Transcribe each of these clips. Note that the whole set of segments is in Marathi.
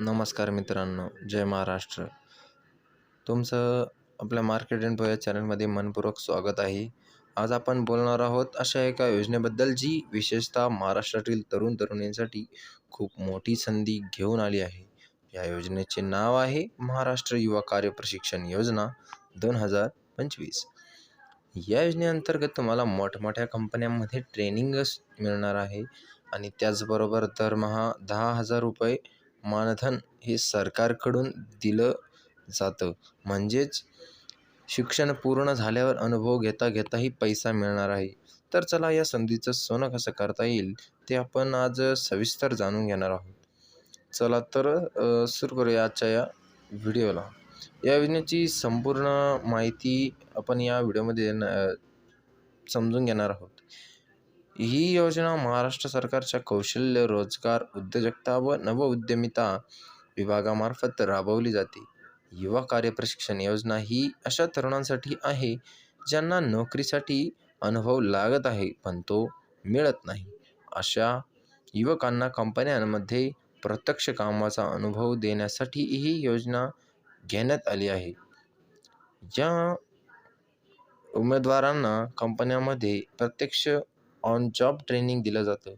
नमस्कार मित्रांनो जय महाराष्ट्र. तुमचं आपल्या मार्केट अँड या चॅनलमध्ये मनपूर्वक स्वागत आहे. आज आपण बोलणार आहोत अशा एका योजनेबद्दल जी विशेषतः महाराष्ट्रातील तरुण तरुणींसाठी खूप मोठी संधी घेऊन आली आहे. या योजनेचे नाव आहे महाराष्ट्र युवा कार्य प्रशिक्षण योजना दोन हजार पंचवीस. या योजनेअंतर्गत तुम्हाला मोठमोठ्या कंपन्यांमध्ये ट्रेनिंगच मिळणार आहे आणि त्याचबरोबर दरमहा दहा हजार रुपये मानधन हे सरकारकडून दिलं जातं. म्हणजेच शिक्षण पूर्ण झाल्यावर अनुभव घेता घेताही पैसा मिळणार आहे. तर चला या संधीचं सोनं कसं करता येईल ते आपण आज सविस्तर जाणून घेणार आहोत. चला तर सुरू करूया आजच्या या व्हिडिओला. या योजनेची संपूर्ण माहिती आपण या व्हिडिओमध्ये समजून घेणार आहोत. ही योजना महाराष्ट्र सरकारच्या कौशल्य रोजगार उद्योजकता व नवउद्यमिता विभागामार्फत राबवली जाते. युवा कार्य प्रशिक्षण योजना ही अशा तरुणांसाठी आहे ज्यांना नोकरीसाठी अनुभव लागत आहे पण तो मिळत नाही. अशा युवकांना कंपन्यांमध्ये प्रत्यक्ष कामाचा अनुभव देण्यासाठी ही योजना घेण्यात आली आहे. या उमेदवारांना कंपन्यामध्ये प्रत्यक्ष ऑन जॉब ट्रेनिंग दिलं जातं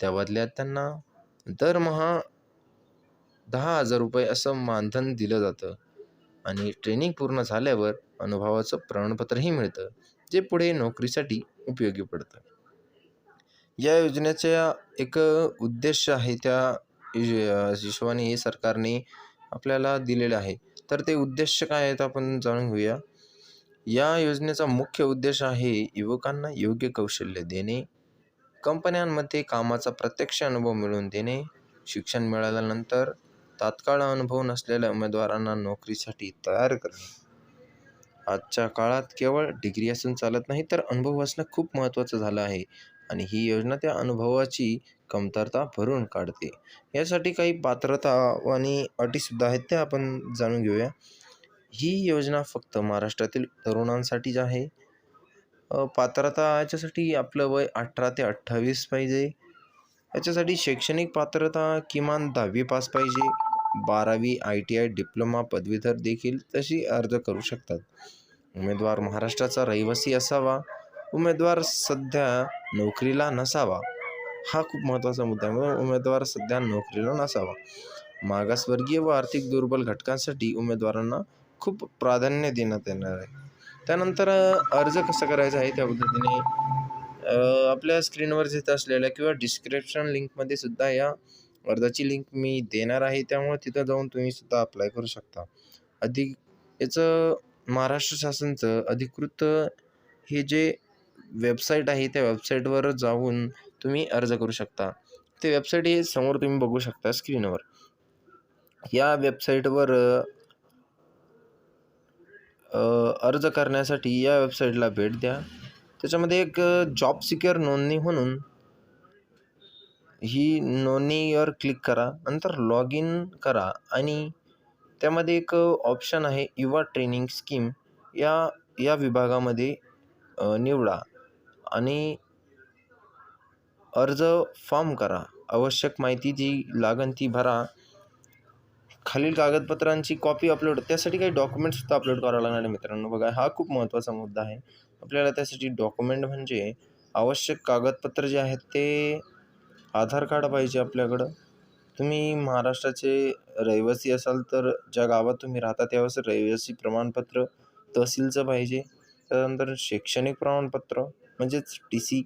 त्या बदल्यात त्यांना दरमहा दहा हजार रुपये असं मानधन दिलं जातं. आणि ट्रेनिंग पूर्ण झाल्यावर अनुभवाचं प्रमाणपत्रही मिळतं जे पुढे नोकरीसाठी उपयोगी पडतं. या योजनेच्या एक उद्देश आहे त्या हिशोबाने हे सरकारने आपल्याला दिलेलं आहे. तर ते उद्देश काय आहेत आपण जाणून घेऊया. या योजनेचा मुख्य उद्देश आहे युवकांना योग्य कौशल्य देणे कंपन्यांमध्ये कामाचा प्रत्यक्ष अनुभव मिळवून देणे शिक्षण मिळाल्यानंतर तात्काळ अनुभव नसलेल्या उमेदवारांना नोकरीसाठी तयार करणे. आजच्या काळात केवळ डिग्री असून चालत नाही तर अनुभव असणं खूप महत्त्वाचं झालं आहे आणि ही योजना त्या अनुभवाची कमतरता भरून काढते. यासाठी काही पात्रता आणि अटीसुद्धा आहेत त्या आपण जाणून घेऊया. ही योजना फक्त महाराष्ट्रातील तरुणांसाठीच आहे. पात्रता याच्यासाठी आपलं वय अठरा ते अठ्ठावीस पाहिजे. याच्यासाठी शैक्षणिक पात्रता किमान दहावी पास पाहिजे. बारावी आय टी आय डिप्लोमा पदवीधर देखील तशी अर्ज करू शकतात. उमेदवार महाराष्ट्राचा रहिवासी असावा. उमेदवार सध्या नोकरीला नसावा. हा खूप महत्त्वाचा मुद्दा आहे. उमेदवार सध्या नोकरीला नसावा. मागासवर्गीय व आर्थिक दुर्बल घटकांसाठी उमेदवारांना खूप प्राधान्य देण्यात येणार आहे. त्यानंतर अर्ज कसा करायचा आहे त्या पद्धतीने? आपल्या स्क्रीनवर येत असलेल्या किंवा डिस्क्रिप्शन लिंकमध्ये सुद्धा या अर्जाची लिंक मी देणार आहे. त्यामुळे तिथं जाऊन तुम्ही सुद्धा अप्लाय करू शकता. अधिक याचं महाराष्ट्र शासनचं अधिकृत हे जे वेबसाईट आहे त्या वेबसाईटवर जाऊन तुम्ही अर्ज करू शकता. ते वेबसाईट हे समोर तुम्ही बघू शकता स्क्रीनवर. या वेबसाईटवर अर्ज करण्यासाठी या वेबसाईटला भेट द्या. त्याच्यामध्ये एक जॉब सिक्युअर नोंदणी म्हणून ही नोंदणीवर क्लिक करा. नंतर लॉग इन करा आणि त्यामध्ये एक ऑप्शन आहे युवा ट्रेनिंग स्कीम या या विभागामध्ये निवडा आणि अर्ज फॉर्म करा. आवश्यक माहिती जी लागन ती भरा. खालील कागदपत्रांची कॉपी अपलोड त्यासाठी काही डॉक्युमेंटसुद्धा अपलोड करावं लागणार आहे मित्रांनो. बघा हा खूप महत्त्वाचा मुद्दा आहे. आपल्याला त्यासाठी डॉक्युमेंट म्हणजे आवश्यक कागदपत्र जे आहेत ते आधार कार्ड पाहिजे आपल्याकडं. तुम्ही महाराष्ट्राचे रहिवासी असाल तर ज्या गावात तुम्ही राहता त्यावेळेस रहिवासी प्रमाणपत्र तहसीलचं पाहिजे. त्यानंतर शैक्षणिक प्रमाणपत्र म्हणजेच T C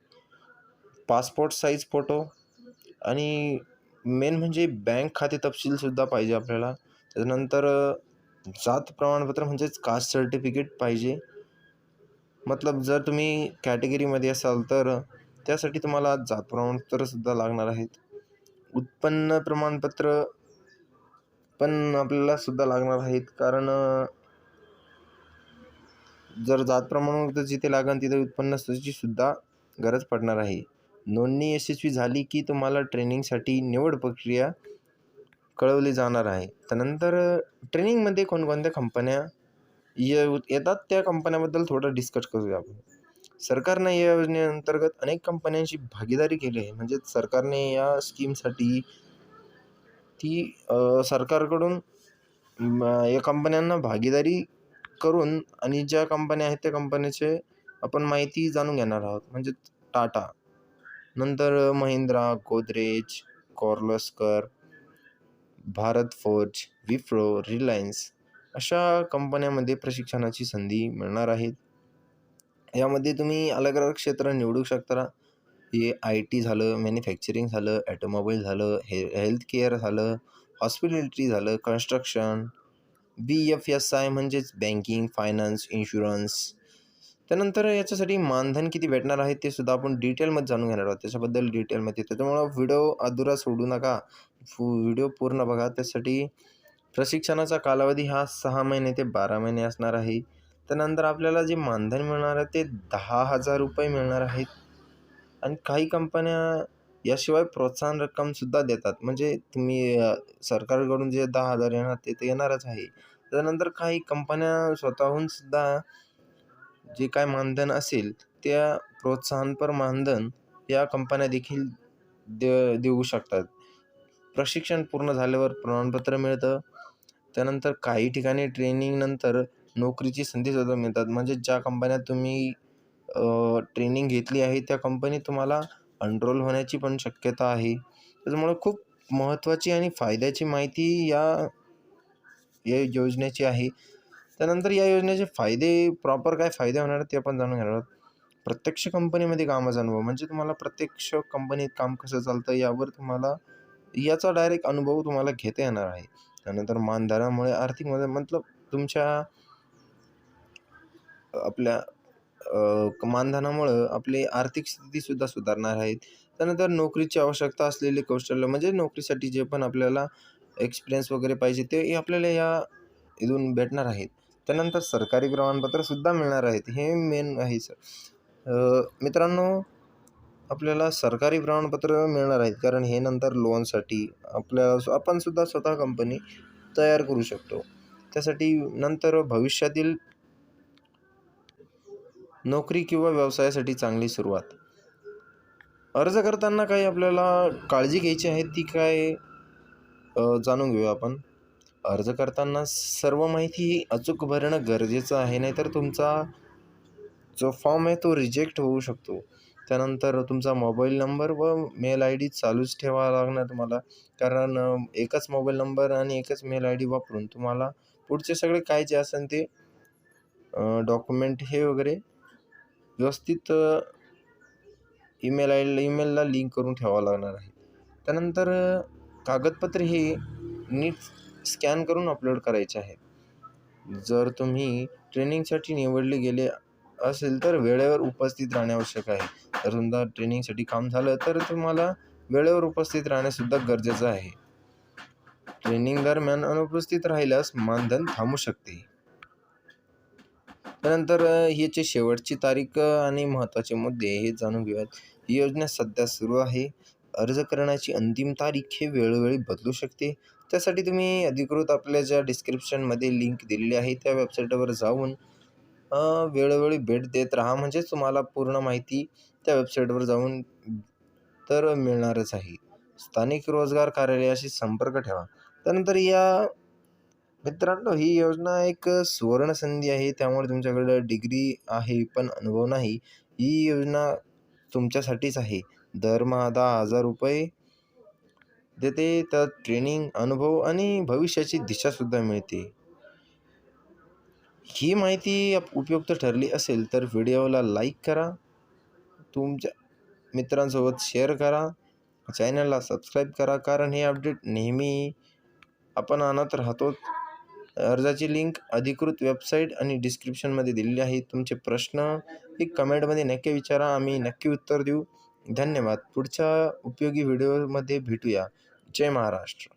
passport size photo आणि मेन म्हणजे बँक खाते तपशीलसुद्धा पाहिजे आपल्याला. त्याच्यानंतर जात प्रमाणपत्र म्हणजेच कास्ट सर्टिफिकेट पाहिजे. मतलब जर तुम्ही कॅटेगरीमध्ये असाल तर त्यासाठी तुम्हाला जात प्रमाणपत्रसुद्धा लागणार आहेत. उत्पन्न प्रमाणपत्र पण आपल्याला सुद्धा लागणार आहेत. कारण जर जात प्रमाणपत्र जिथे लागेल तिथे उत्पन्न सूचीसुद्धा सुद्धा गरज पडणार आहे. नोंदणी यशस्वी झाली की तुम्हाला ट्रेनिंगसाठी निवड प्रक्रिया कळवली जाणार आहे. त्यानंतर ट्रेनिंगमध्ये कोणकोणत्या कंपन्या ये येतात? त्या कंपन्याबद्दल थोडं डिस्कस करूया आपण. सरकारनं या योजनेअंतर्गत अनेक कंपन्यांशी भागीदारी केली आहे. म्हणजे सरकारने या स्कीमसाठी ती सरकारकडून या कंपन्यांना भागीदारी करून आणि ज्या कंपन्या आहेत त्या कंपन्याचे आपण माहिती जाणून घेणार आहोत. म्हणजे टाटा. नंतर महिंद्रा गोदरेज कॉर्लस्कर भारत फोर्ज विप्रो रिलायन्स अशा कंपन्यामध्ये प्रशिक्षणाची संधी मिळणार आहेत यामध्ये तुम्ही अलग अलग क्षेत्र निवडू शकता. हे आय टी झालं मॅन्युफॅक्चरिंग झालं ॲटोमोबाईल झालं हे हेल्थकेअर झालं हॉस्पिटॅलिटी झालं construction B F S I म्हणजेच बँकिंग फायनान्स इन्शुरन्स त्यानंतर याच्यासाठी मानधन किती भेटणार आहे ते सुद्धा आपण डिटेलमध्ये जाणून घेणार आहोत. त्याच्याबद्दल डिटेलमध्ये. त्याच्यामुळं व्हिडिओ अधुरा सोडू नका. फु व्हिडिओ पूर्ण बघा. त्यासाठी प्रशिक्षणाचा कालावधी हा सहा महिने ते बारा महिने असणार आहे. त्यानंतर आपल्याला जे मानधन मिळणार आहे ते दहा हजार रुपये मिळणार आहेत. आणि काही कंपन्या याशिवाय प्रोत्साहन रक्कमसुद्धा देतात. म्हणजे तुम्ही सरकारकडून जे दहा हजार येणार ते तर येणारच आहे. त्यानंतर काही कंपन्या स्वतःहून सुद्धा जे काय मानधन असेल त्या प्रोत्साहनपर मानधन या कंपन्या देखील दे देऊ शकतात. प्रशिक्षण पूर्ण झाल्यावर प्रमाणपत्र मिळतं. त्यानंतर काही ठिकाणी ट्रेनिंगनंतर नोकरीची संधीसुद्धा मिळतात. म्हणजे ज्या कंपन्यात तुम्ही ट्रेनिंग घेतली आहे त्या कंपनीत तुम्हाला अनरोल होण्याची पण शक्यता आहे. त्याच्यामुळं खूप महत्त्वाची आणि फायद्याची माहिती या या योजनेची आहे. त्यानंतर या योजनेचे फायदे प्रॉपर काय फायदे होणार आहेत ते आपण जाणून घेणार आहोत. प्रत्यक्ष कंपनीमध्ये कामाचा अनुभव म्हणजे तुम्हाला प्रत्यक्ष कंपनीत काम कसं चालतं यावर तुम्हाला याचा डायरेक्ट अनुभव तुम्हाला घेता येणार आहे. त्यानंतर मानधनामुळे आर्थिक मदत मतलब तुमच्या आपल्या मानधनामुळं आपली आर्थिक स्थितीसुद्धा सुधारणार आहेत. त्यानंतर नोकरीची आवश्यकता असलेले कौशल्य म्हणजे नोकरीसाठी जे पण आपल्याला एक्सपिरियन्स वगैरे पाहिजे ते आपल्याला या इथून भेटणार आहेत. त्यानंतर सरकारी प्रमाणपत्रसुद्धा मिळणार आहेत. हे मेन आहे सर मित्रांनो आपल्याला सरकारी प्रमाणपत्र मिळणार आहेत. कारण हे नंतर लोनसाठी आपल्याला आपण सुद्धा स्वतः कंपनी तयार करू शकतो. त्यासाठी नंतर भविष्यातील नोकरी किंवा व्यवसायासाठी चांगली सुरुवात. अर्ज करताना काही आपल्याला काळजी घ्यायची आहे ती काय जाणून घेऊया आपण. अर्ज करताना सर्व माहिती ही अचूक भरणं गरजेचं आहे नाहीतर तुमचा जो फॉर्म आहे तो रिजेक्ट होऊ शकतो. त्यानंतर तुमचा मोबाईल नंबर व मेल आय डी चालूच ठेवावा लागणार तुम्हाला. कारण एकच मोबाईल नंबर आणि एकच मेल आय डी वापरून तुम्हाला पुढचे सगळे काय जे असेल ते डॉक्युमेंट हे वगैरे व्यवस्थित ईमेल आय ईमेलला लिंक करून ठेवावं लागणार आहे. त्यानंतर अ, कागदपत्रे हे नीट स्कॅन करून अपलोड करायचे आहेत. जर तुम्ही ट्रेनिंगसाठी निवडले गेले असेल तर वेळेवर उपस्थित राहणे आवश्यक आहे. जर समजा ट्रेनिंगसाठी काम झालं तर तुम्हाला वेळेवर उपस्थित राहणेसुद्धा गरजेचं आहे. ट्रेनिंग दरम्यान अनुपस्थित राहिल्यास मानधन थांबू शकते. त्यानंतर याची शेवटची तारीख आणि महत्त्वाचे मुद्दे हे जाणून घेऊयात. ही योजना सध्या सुरू आहे. अर्ज करण्याची अंतिम तारीख हे वेळोवेळी बदलू शकते. त्यासाठी तुम्ही अधिकृत आपल्या ज्या डिस्क्रिप्शनमध्ये लिंक दिलेली आहे त्या वेबसाईटवर जाऊन वेळोवेळी भेट देत राहा. म्हणजेच तुम्हाला पूर्ण माहिती त्या वेबसाईटवर जाऊन तर मिळणारच आहे. स्थानिक रोजगार कार्यालयाशी संपर्क ठेवा. त्यानंतर या मित्रांनो ही योजना एक सुवर्ण संधी आहे. त्यामुळे तुमच्याकडं डिग्री आहे पण अनुभव नाही. ही योजना तुमच्यासाठीच आहे. दरमहा दहा हजार रुपये देते त्यात ट्रेनिंग अनुभव आणि भविष्याची दिशासुद्धा मिळते. ही माहिती उपयुक्त ठरली असेल तर व्हिडिओला लाईक करा. तुमच्या मित्रांसोबत शेअर करा. चॅनलला सबस्क्राईब करा कारण हे अपडेट नेहमी आपण आणत राहतो. अर्जाची लिंक अधिकृत वेबसाईट आणि डिस्क्रिप्शनमध्ये दिलेली आहे. तुमचे प्रश्न हे कमेंटमध्ये नक्की विचारा. आम्ही नक्की उत्तर देऊ. धन्यवाद. पुढच्या उपयोगी व्हिडिओमध्ये भेटूया. जय महाराष्ट्र